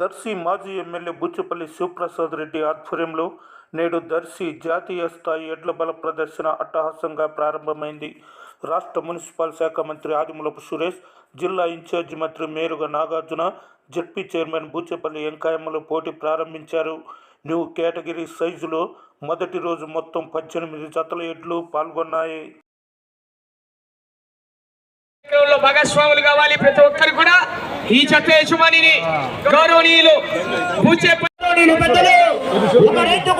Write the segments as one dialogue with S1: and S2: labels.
S1: దర్శి మాజీ ఎమ్మెల్యే బుచ్చిపల్లి శివప్రసాద్ రెడ్డి ఆధ్వర్యంలో నేడు దర్శి జాతీయ స్థాయి ఎడ్ల బల ప్రదర్శన అట్టహాసంగా ప్రారంభమైంది. రాష్ట్ర మున్సిపల్ శాఖ మంత్రి ఆదిమూలపు సురేష్ జిల్లా ఇన్ఛార్జి మంత్రి మేరుగ నాగార్జున జడ్పీ చైర్మన్ బూచేపల్లి వెంకాయమ్మలు పోటీ ప్రారంభించారు. న్యూ కేటగిరీ సైజులో మొదటి రోజు మొత్తం పద్దెనిమిది జతల ఎడ్లు పాల్గొన్నాయి.
S2: కార్యక్రమంలో భాగస్వాములు కావాలి ప్రతి ఒక్కరు కూడా. ఈ చెత్త యజమానిని గౌరవనీయులు పూచే
S3: గౌరవనీయులు పెద్దలు ఒక రైతు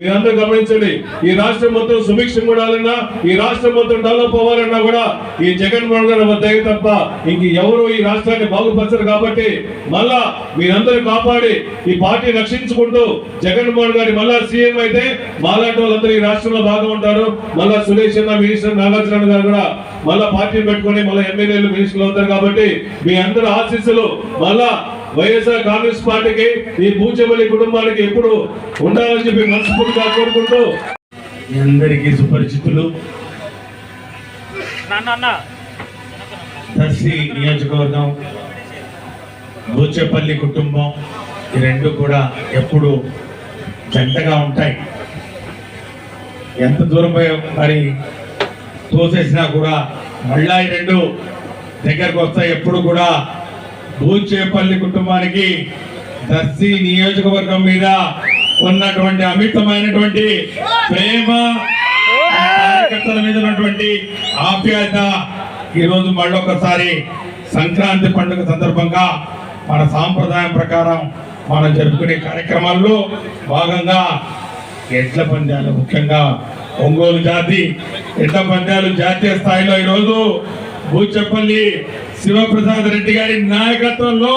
S4: మీరందరూ గమనించండి ఈ రాష్ట్రం మొత్తం సుభిక్షం ఉండాలన్నా ఈ రాష్ట్రం మొత్తం డెవలప్ అవ్వాలన్నా కూడా ఈ జగన్మోహన్ గారు వద్దగే తప్ప ఇంక ఎవరు ఈ రాష్ట్రాన్ని బాగుపరచరు కాబట్టి మళ్ళా మీరందరూ కాపాడి ఈ పార్టీ రక్షించుకుంటూ జగన్మోహన్ గారి మళ్ళా సీఎం అయితే మాలాంటి వాళ్ళందరూ ఈ రాష్ట్రంలో బాగా ఉంటారు. మళ్ళా సురేష్ అన్న మినిస్టర్ నాగార్జున గారు కూడా మళ్ళా పార్టీ పెట్టుకొని మళ్ళీ ఎమ్మెల్యేలు మినిస్టర్లు అవుతారు కాబట్టి మీ అందరూ ఆశీస్సులు మళ్ళా వైఎస్ఆర్ కాంగ్రెస్ పార్టీకి ఈ పూజబలి కుటుంబానికి ఎప్పుడు ఉండాలని చెప్పి మనస్ఫూర్తిగా కోరుకుంటూ. మీ అందరికీ సుపరిచితులు. దర్శి నియోజకవర్గం బూచేపల్లి కుటుంబం ఈ రెండు కూడా ఎప్పుడు జంటగా ఉంటాయి. ఎంత దూరం మరి తోసేసినా కూడా మళ్ళా ఈ రెండు దగ్గరకు వస్తాయి ఎప్పుడు కూడా బూచేపల్లి కుటుంబానికి దర్శి నియోజకవర్గం మీద ఉన్నటువంటి అమితమైనటువంటి ప్రేమ కార్యకర్తల మీద ఉన్నటువంటి ఆప్యాయత ఈరోజు మళ్ళొకసారి సంక్రాంతి పండుగ సందర్భంగా మన సాంప్రదాయం ప్రకారం మనం జరుపుకునే కార్యక్రమాల్లో భాగంగా ఎడ్ల పందాలు ముఖ్యంగా ఒంగోలు జాతి ఎడ్ల పందాలు జాతీయ స్థాయిలో ఈరోజు బూచపల్లి శివప్రసాద్ రెడ్డి గారి నాయకత్వంలో